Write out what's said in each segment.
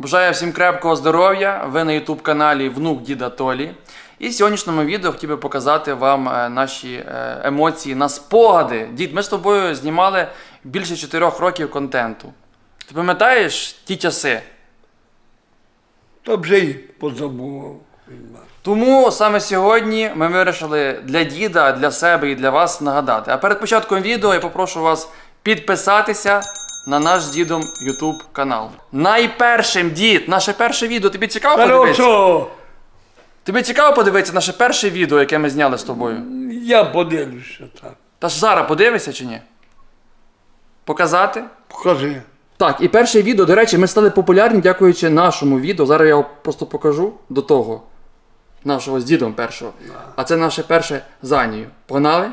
Бажаю всім крепкого здоров'я. Ви на YouTube каналі Внук Діда Толі. І в сьогоднішньому відео хотів би показати вам е, наші е, емоції на спогади. Дід, ми з тобою знімали більше 4 років контенту. Ти пам'ятаєш ті часи? Та вже й позабував. Тому саме сьогодні ми вирішили для діда, для себе і для вас нагадати. А перед початком відео я попрошу вас підписатися на наш з дідом YouTube канал. Найпершим дід, наше перше відео. Тобі цікаво подивитися? Тобі цікаво подивитися наше перше відео, яке ми зняли з тобою? я подивлюся так. Та ж зараз подивишся чи ні? Показати? Покажи. Так, і перше відео, до речі, ми стали популярні дякуючи нашому відео. Зараз я його просто покажу до того. Нашого з дідом першого. А це наше перше за Анією. Погнали?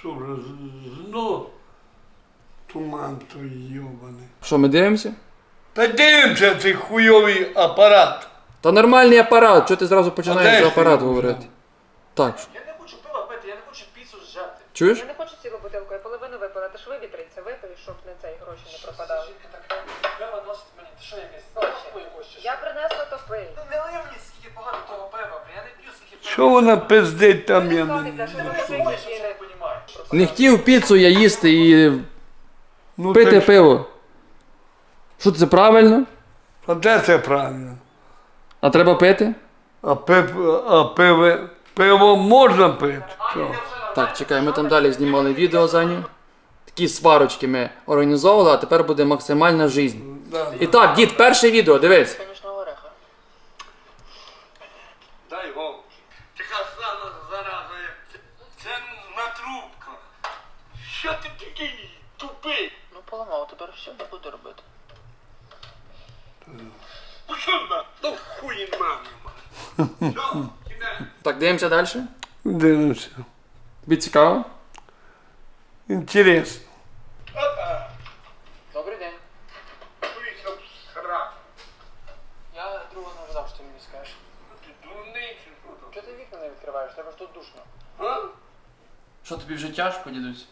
Що вже знов туман той йобаний. Що, ми дивимося? Та дивимося цей хуйовий апарат. Та нормальний апарат, чого ти зразу А починаєш за ж апарат ти говорити? Так. Я не хочу пива пити, я не хочу піцу зжати. Чуєш? Я не хочу цілу бутилку, я половину випила, ти ж вивітриться, випий, щоб на цей гроші не пропадали. Жінка така пива носить мені, ти що якесь? Хочеш? Я принесла то пий. Ну не лив мені скільки багато того пива, бля, я не п'ю скільки пива. Що вона пиздить там, я не що Ти не робите? я не розумію. Не хотів піцу я їсти і ну, пити так, пиво. Що це правильно? А де це правильно? А треба пити? А, пив, а пиво, пиво можна пити? Що? Так, чекай, ми там далі знімали відео за ню. Такі сварочки ми організовували, а тепер буде максимальна жизнь. Да. І так, дід, перше відео, дивись. Ореха. Дай голову. Така сама зараза, як це. Це на трубках. Що ти такий тупий? Ну поламав, тепер все не буду робити. Ну що на? Ну хуї мамі. Так, дивимося далі. Дивимося. Тобі цікаво? Інтересно. Добрий день. Я другого не ожидав, що ти мені скажеш. Що? Чого ти вікна не відкриваєш? Тебе ж тут душно. Що тобі вже тяжко, дідусь?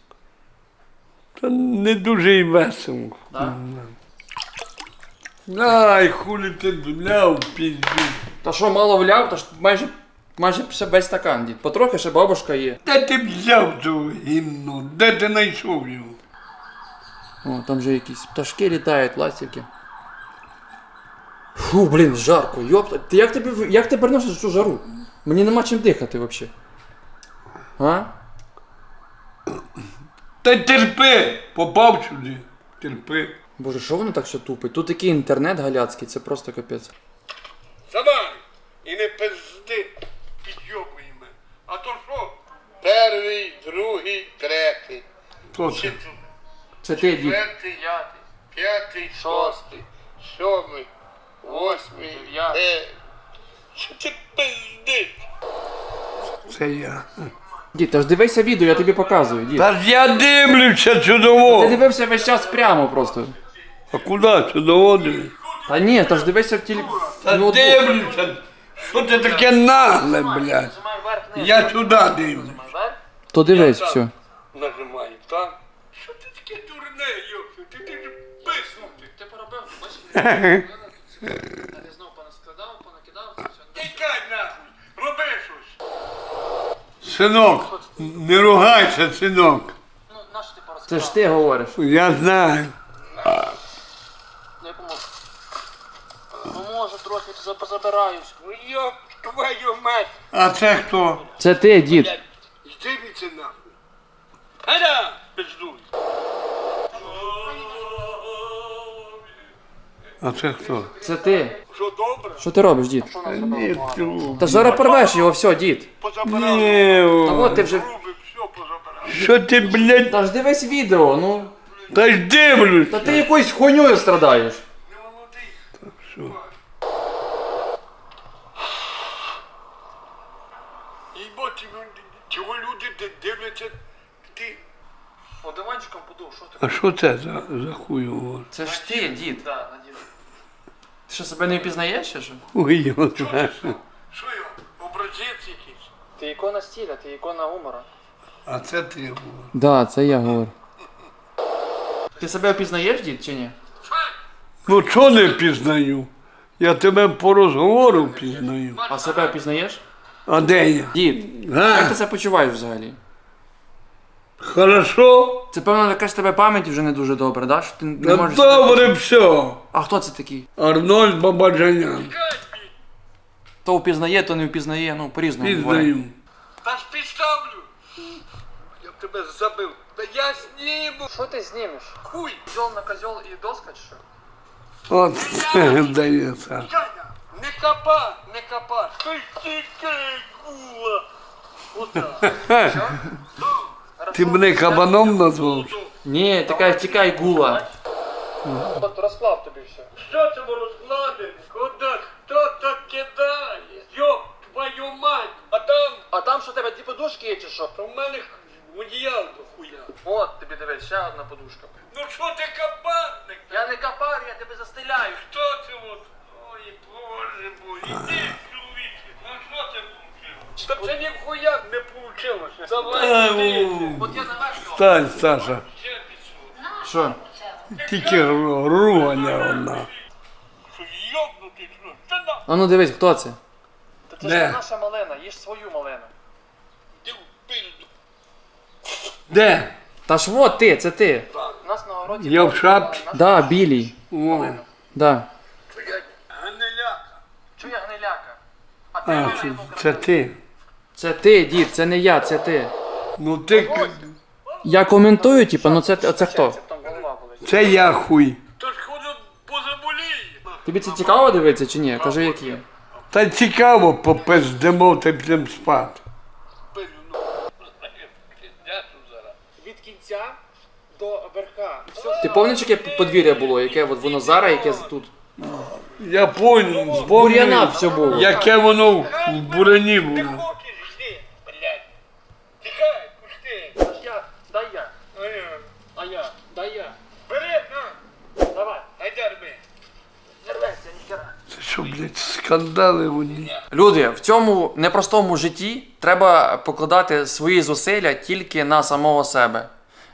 Та не дуже і весело. Так? Ай, хулі ти бляв, пізду. Та що, мало вляв, то ж майже, майже все весь стакан, дід. Потрохи ще бабушка є. Де ти взяв цього гімну? Де ти знайшов його? О, там вже якісь пташки літають, ластівки. Фу, блін, жарко, йопта. Ти як в- як ти переносиш цю жару? Мені нема чим дихати взагалі. А? Та терпи, попав сюди. Терпи. Боже, що воно так все тупить? Тут такий інтернет галяцький, це просто капець. Давай! І не пизди, підйобуй мене. А то що? Перший, другий, третій. То це? Це ти, дід. Четвертий, п'ятий, п'ятий, шостий, сьомий, восьмий, дев'ятий. Що ти пиздиш? Це я. Дід, та ж дивися відео, я тобі показую, дід. Та ж я дивлюся Ти чудово. дивився весь час прямо просто. А куди чудово дивишся? Та ні, та ж дивися в тілі... Та дивлюся. Що ти таке нагле, блядь? Нажимай вверх, вниз. Я сюди вверх. То дивись, все. Нажимаю, так? Що ти таке дурне, йопсю? Ти ти ж писнути. Ти поробив, бачиш? Я знову понаскладав, понакидав, це все. Тікай нахуй, роби щось. Синок, не ругайся, синок. Ну, на що ти Це ж ти говориш. Я знаю. Не поможу. Поможу трохи, ти позабираюсь. Ну йоп, твою мать. А це хто? Це ти, дід. Йди віце нахуй. Гада, пиздуй. А це хто? Це ти. Що добре? Що ти робиш, дід? Ні, цю. Та зараз порвеш його, все, дід. Ні, Та от ти вже. Руби, все позабирав. Що ти, блядь, Та ж дивись відео, ну. та ж дивлюсь. Та ти якоюсь хуйньою страдаєш. Що? Їбо, чого люди ди- дивляться, ти... О, диванчиком подув, що ти? А що це за, за хуйово? Це ж ти, дід. Да. Ти що себе не впізнаєш, чи що? Що його, образець якийсь? Ти ікона стиля, ти ікона гумора. А це ти говориш. Да, це я говорю. Ти себе впізнаєш, дід, чи ні? Ну чого не пізнаю? Я тебе по розговору пізнаю. А себе пізнаєш? А де я? Дід, як ти себе почуваєш взагалі? Хорошо? Це певно якась тебе пам'ять вже не дуже добра, да? Що ти не Ну, можеш. добре все. А хто це такий? Арнольд Бабаджанян. То впізнає, то не впізнає, ну по-різному. буває. Пізнаю. Та ж підставлю. Я б тебе забив. Та я зніму. Що ти знімеш? Хуй. Козьол на козьол і доска чи що? От Саша. Не капа, не капа. Ти тільки гула. Отак. Ти мене кабаном назвав? Ні, така тікай гула. От розклав тобі все. Що це розкладене? Куди? Хто так кидає? Йоп, твою мать. А там, А там що тебе дві подушки є чи що? у мене одіял до хуя. От тобі дивись, ще одна подушка. Ну що ти кабанник? Я не капар, я тебе застеляю. Хто це от? Ой, боже мой, іди, чоловіче. Ну що ти получив? Та це не получилося. Стань, Саша. Що? Тільки ругання вона. А ну дивись, хто це? Та це Де? ж наша малина, їж свою малину. Де? Та ж вот ти, це ти. У нас на городі. Я в шапці. Да, білій. О, Да. Чує гниляка. А ти а, це, красиву. це ти. Це ти, дід, це не я, це ти. Ну ти. к- Я коментую, типу, ну це, це хто? Це я хуй. Та ж ходу позаболіє. Тобі це цікаво дивитися чи ні? Кажи, як є. Та цікаво, попиздимо та підемо спати. Від кінця до верха. Все Ти пам'ятаєш, яке подвір'я було, яке от воно зараз, яке тут? Я понял, Бур'яна збомнив, все було. яке воно в бурані було йди, блядь. Тихай, пусти. Аж я, дай я, А я. а я, дай я. Бери, на. Давай. Ай дерби. Не рветься, ніхера. Це що, блядь, скандали вони. Люди, в цьому непростому житті треба покладати свої зусилля тільки на самого себе.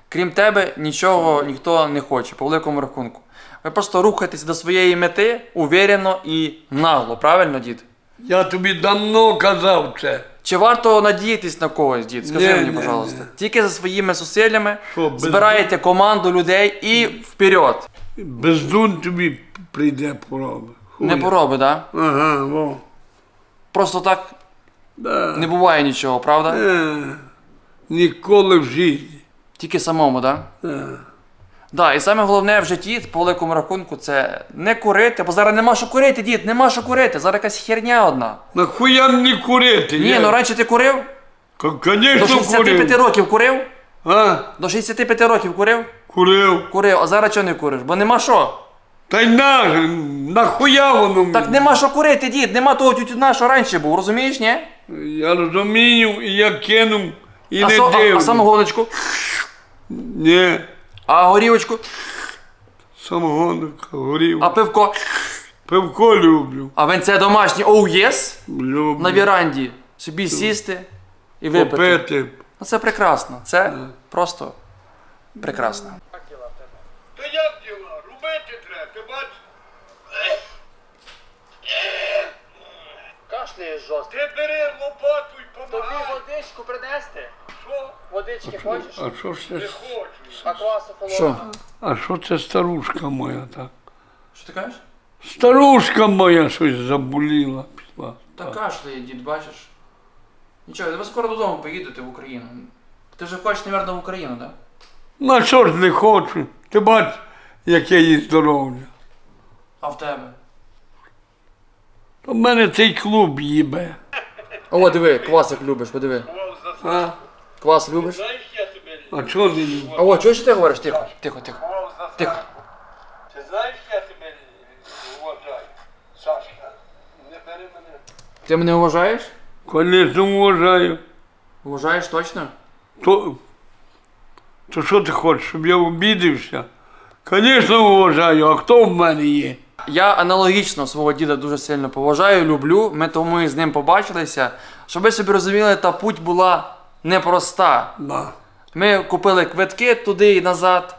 Крім тебе, нічого ніхто не хоче, по великому рахунку. Ви просто рухаєтесь до своєї мети уверено і нагло, правильно, дід? Я тобі давно казав це. Чи варто надіятись на когось, дід? Скажи Ні, мені, ні, пожалуйста. ні. Тільки за своїми зусиллями Що, без- збираєте команду людей і вперед. Бездун тобі прийде пороба. Не пороби, да? Ага, во. Просто так Да. не буває нічого, правда? Е, ніколи в житті. Тільки самому, да? Е. Да, і саме головне в житті, по великому рахунку, це не курити, бо зараз нема що курити, дід, нема що курити. Зараз якась херня одна. Нахуя мені курити? Ні, Я- ну раніше ти курив? К- До 65 курив. років курив? А? До 65 років курив? Курив. Курив, а зараз чого не куриш? Бо нема що. Та й на, нахуя воно мені? Так нема що курити, дід, нема того тютюна, що раніше був, розумієш, ні? Я розумію, і я кинув, і А, не со, а, а дивлюсь. самогоночку? Ні, А горівочку? самогонка, горів. А пивко? Пивко люблю. А венце домашнє, оу єс? Люблю. На віранді. Собі сісти і випити. Попити. Ну це прекрасно. Це просто прекрасно. Як діла в тебе? Та як діла? Робити треба, ти бачиш? Кашляєш жорстко. Ти бери лопату і Тобі помагай. водичку принести? Що? Водички хочеш? А що ж Не це? хочу. А квасу Що? холодного? А що це старушка моя так? Що ти кажеш? Старушка моя щось заболіла. Пішла. Та кашляє, дід, бачиш. Нічого, ви скоро додому поїдете в Україну. Ти ж хочеш, мабуть, в Україну, так? На що ж не хочу? Ти бач, яке їй здоров'я. А в тебе? У мене цей клуб їбе. О, диви, квас як любиш, подиви. А? Квас любиш? Знаєш, я тебе А чого не люблю? А о, чуєш, що ти говориш? Тихо, тихо, тихо. Тихо. Ти знаєш, я тебе вважаю? Сашка, не бери мене. Ти мене вважаєш? Конечно, вважаю. Вважаєш точно? То, то що ти хочеш, щоб я обідався? Звісно, вважаю, а хто в мене є? Я аналогічно свого діда дуже сильно поважаю, люблю. Ми тому і з ним побачилися. Щоб ви собі розуміли, та путь була непроста. На. Ми купили квитки туди і назад,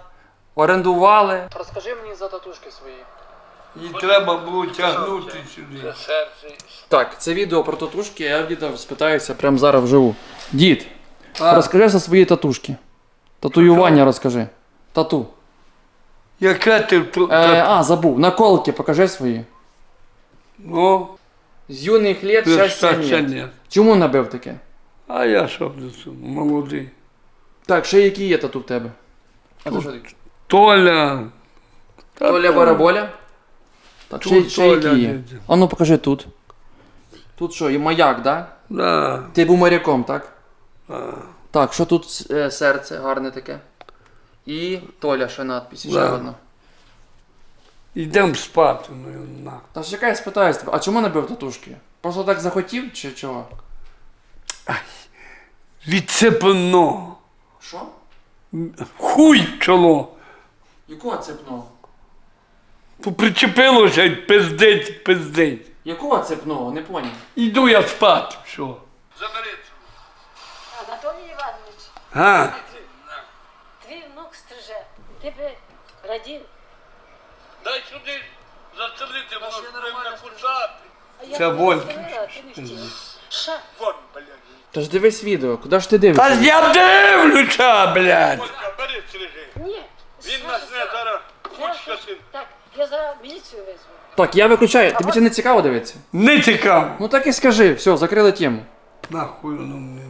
орендували. Розкажи мені за татушки свої. І треба було тягнути сюди. Так, це відео про татушки, я в діда спитаюся прямо зараз вживу. Дід, А, розкажи за свої татушки. Татуювання розкажи. Тату. Яке ти тут? Е, а, забув. Наколки покажи свої. Ну, З юних літ щастя щастя ні. Чому набив таке? А я що до цього, молодий. Так, ще які є тату в тебе? А то що таке? Толя. Та Толя там Бараболя? Так, ще, Тут ще Толя які є? дядя. А ну покажи тут. Тут що, і маяк, да? Да. Ти був моряком, так? Так, що тут е, серце гарне таке. І Толя ще надпись, ще Да. одна. Ідем спати, ну і на. Та ж яка я спитаю з тебе, а чому набив татушки? Просто так захотів чи чого? Відцепно. Що? Хуй в чоло. Якого цепного? Попричепилося й пиздить, пиздить. Якого цепного? Не поняв. Іду я спати, що? Забери. Анатолій Іванович, А, твій внук стриже. Ти би радів. Дай сюди застрелити, Та ж воно я буде нормально на стрижу. куцапі. А я Це б Волька. застрелила, а ти не хотів. Ша, Вон, блядь. Та ж дивись відео, куди ж ти та дивишся? ж я дивлюся, блядь. Волька, бери стрижи. ні. Він Ша, нас не Ша. зараз Я хоч щось- син. Так, я зараз міліцію визву. Так, я виключаю. Тобі це не цікаво дивитися? Не цікаво. Ну так і скажи, все, закрили тему. Нахуй воно мені